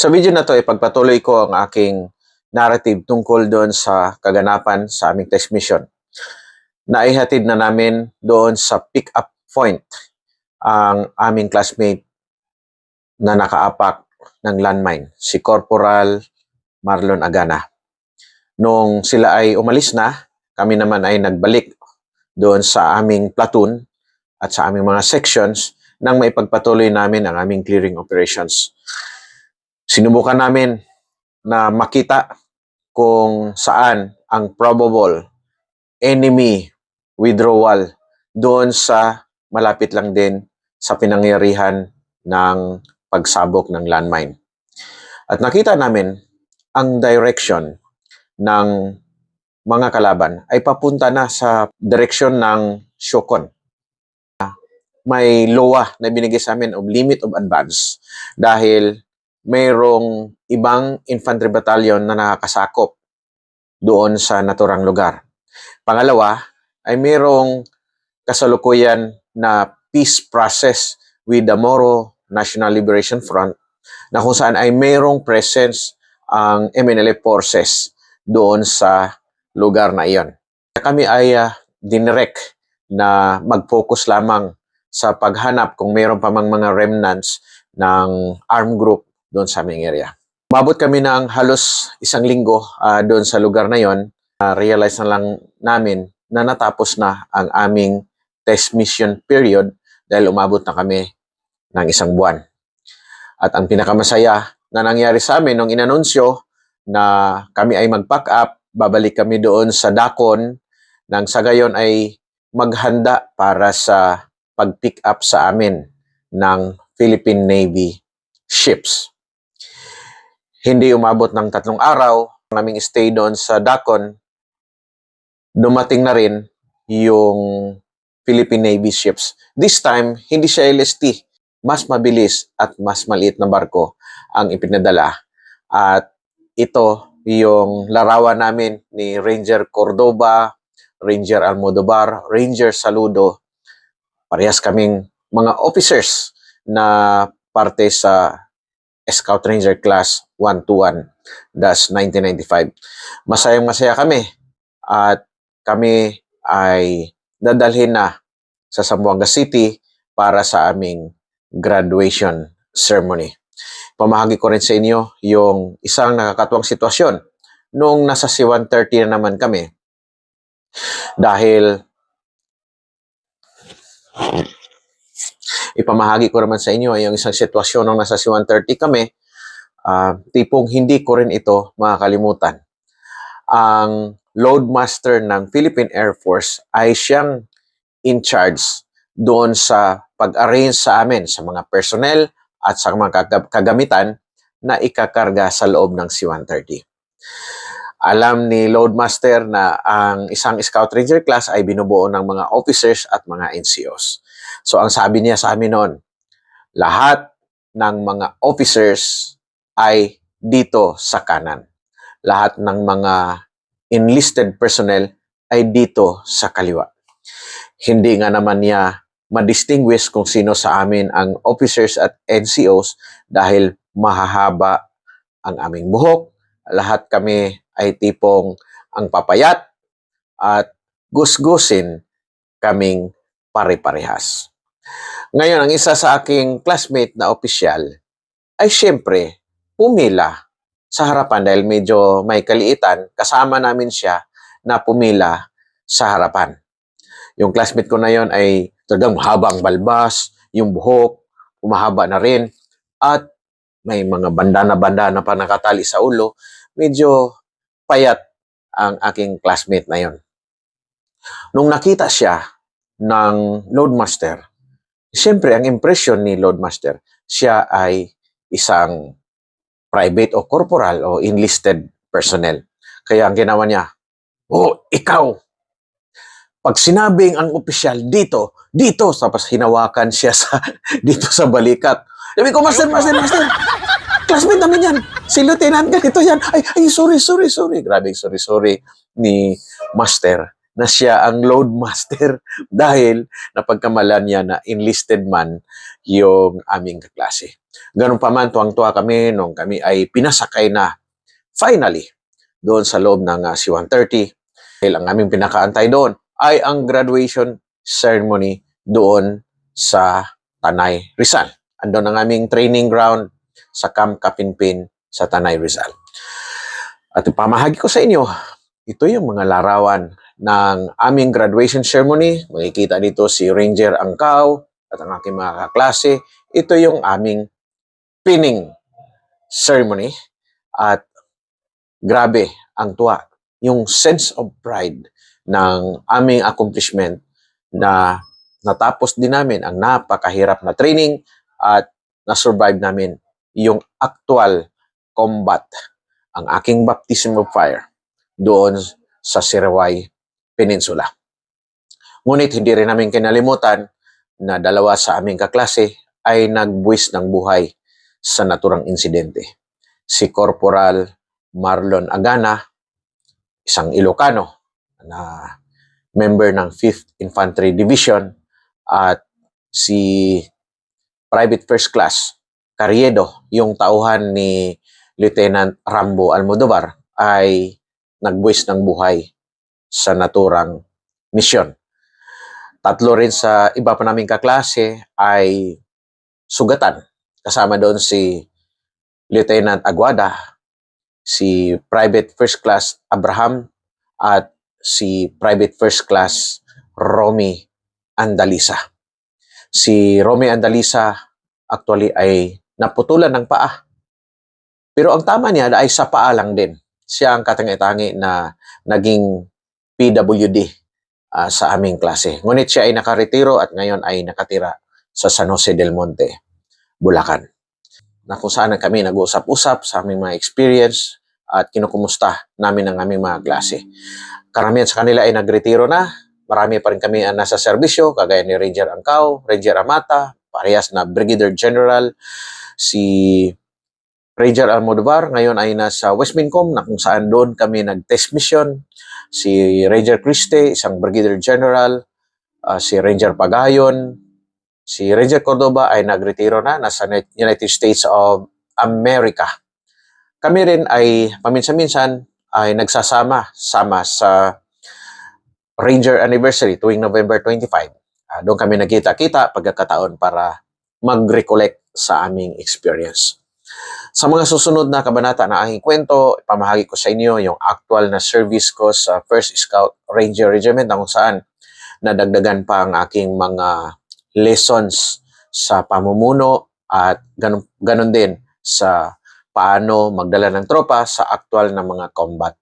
Sa video na to, ipagpatuloy ko ang aking narrative tungkol doon sa kaganapan sa aming test mission. Naihatid na namin doon sa pick-up point ang aming classmate na nakaapak ng landmine, si Corporal Marlon Agana. Nung sila ay umalis na, kami naman ay nagbalik doon sa aming platoon at sa aming mga sections nang maipagpatuloy namin ang aming clearing operations. Sinubukan namin na makita kung saan ang probable enemy withdrawal doon sa malapit lang din sa pinangyarihan ng pagsabog ng landmine. At nakita namin ang direction ng mga kalaban ay papunta na sa direksyon ng Shokon. May lowa na binigay sa amin of limit of advance dahil mayroong ibang infantry battalion na nakakasakop doon sa naturang lugar. Pangalawa, ay mayroong kasalukuyan na peace process with the Moro National Liberation Front na kung saan ay mayroong presence ang MNLA forces doon sa lugar na iyon. Kami ay uh, dinirect na mag-focus lamang sa paghanap kung mayroon pa mang mga remnants ng armed group doon sa aming area. Mabot kami ng halos isang linggo uh, doon sa lugar na yon. Uh, realize na lang namin na natapos na ang aming test mission period dahil umabot na kami ng isang buwan. At ang pinakamasaya na nangyari sa amin nung inanunsyo na kami ay mag-pack up, babalik kami doon sa Dakon nang sa gayon ay maghanda para sa pag-pick up sa amin ng Philippine Navy ships. Hindi umabot ng tatlong araw, ang aming stay doon sa Dakon, dumating na rin yung Philippine Navy ships. This time, hindi siya LST. Mas mabilis at mas maliit na barko ang ipinadala. At ito yung larawan namin ni Ranger Cordoba, Ranger Almodovar, Ranger Saludo. Parehas kaming mga officers na parte sa Scout Ranger Class 121 das 1995. Masayang masaya kami at kami ay dadalhin na sa Zamboanga City para sa aming graduation ceremony. Pamahagi ko rin sa inyo yung isang nakakatuwang sitwasyon nung nasa C-130 na naman kami dahil ipamahagi ko naman sa inyo ay yung isang sitwasyon nung nasa C-130 kami, uh, tipong hindi ko rin ito makakalimutan. Ang loadmaster ng Philippine Air Force ay siyang in charge doon sa pag-arrange sa amin sa mga personnel at sa mga kagamitan na ikakarga sa loob ng C-130. Alam ni Loadmaster na ang isang Scout Ranger class ay binubuo ng mga officers at mga NCOs. So ang sabi niya sa amin noon, lahat ng mga officers ay dito sa kanan. Lahat ng mga enlisted personnel ay dito sa kaliwa. Hindi nga naman niya ma-distinguish kung sino sa amin ang officers at NCOs dahil mahahaba ang aming buhok. Lahat kami ay tipong ang papayat at gusgusin kaming pare-parehas. Ngayon, ang isa sa aking classmate na opisyal ay siyempre pumila sa harapan dahil medyo may kaliitan. Kasama namin siya na pumila sa harapan. Yung classmate ko na yon ay talagang mahaba ang balbas, yung buhok, umahaba na rin, at may mga bandana-bandana pa nakatali sa ulo. Medyo payat ang aking classmate na yon. Nung nakita siya ng loadmaster, siyempre ang impression ni loadmaster, siya ay isang private o corporal o enlisted personnel. Kaya ang ginawa niya, oh, ikaw, pag sinabing ang opisyal dito, dito, tapos hinawakan siya sa, dito sa balikat. Sabi ko, master, master, master, classmate namin yan. Si Lieutenant ganito yan. Ay, ay, sorry, sorry, sorry. Grabe, sorry, sorry ni Master. Na siya ang load master dahil napagkamalan niya na enlisted man yung aming kaklase. Ganun pa man, tuwang-tuwa kami nung kami ay pinasakay na finally doon sa loob ng ah, C-130. Dahil ang aming pinakaantay doon ay ang graduation ceremony doon sa Tanay, Rizal. Andun ang aming training ground sa Camp Kapinpin sa Tanay, Rizal. At ipamahagi ko sa inyo, ito yung mga larawan ng aming graduation ceremony. Makikita dito si Ranger Angkaw at ang aking mga kaklase. Ito yung aming pinning ceremony at grabe ang tuwa. Yung sense of pride ng aming accomplishment na natapos din namin ang napakahirap na training at na-survive namin yung actual combat, ang aking baptism of fire doon sa Sirawai Peninsula. Ngunit hindi rin namin kinalimutan na dalawa sa aming kaklase ay nagbuwis ng buhay sa naturang insidente. Si Corporal Marlon Agana, isang Ilocano na member ng 5th Infantry Division at si Private First Class Carriedo, yung tauhan ni Lieutenant Rambo Almodovar ay nagbuwis ng buhay sa naturang misyon. Tatlo rin sa iba pa naming kaklase ay sugatan. Kasama doon si Lieutenant Aguada, si Private First Class Abraham, at si Private First Class Romy Andalisa. Si Romy Andalisa actually ay naputulan ng paa. Pero ang tama niya ay sa paa lang din. Siya ang katangi-tangi na naging PWD ah, sa aming klase. Ngunit siya ay nakaretiro at ngayon ay nakatira sa San Jose del Monte, Bulacan. Na kung saan kami nag-uusap-usap sa aming mga experience at kinukumusta namin ang aming mga klase. Karamihan sa kanila ay nagretiro na. Marami pa rin kami ang nasa serbisyo, kagaya ni Ranger Angkaw, Ranger Amata, parehas na Brigadier General, si Ranger Almodovar, ngayon ay nasa West Mincom na kung saan doon kami nag-test mission. Si Ranger Criste, isang Brigadier General, ah, si Ranger Pagayon, si Ranger Cordoba ay nagretiro na, nasa United States of America. Kami rin ay paminsan-minsan ay nagsasama sama sa Ranger Anniversary tuwing November 25. Ah, doon kami nagkita-kita pagkakataon para mag-recollect sa aming experience. Sa mga susunod na kabanata na aking kwento, ipamahagi ko sa inyo yung actual na service ko sa 1st Scout Ranger Regiment na kung saan nadagdagan pa ang aking mga lessons sa pamumuno at ganun, ganun din sa paano magdala ng tropa sa actual na mga combat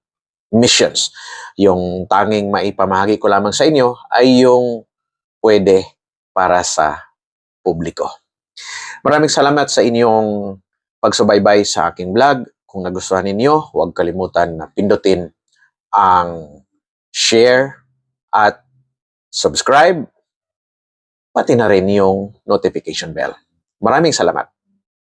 missions. Yung tanging maipamahagi ko lamang sa inyo ay yung pwede para sa publiko. Maraming salamat sa inyong pagsubaybay sa aking vlog. Kung nagustuhan ninyo, huwag kalimutan na pindutin ang share at subscribe, pati na rin yung notification bell. Maraming salamat.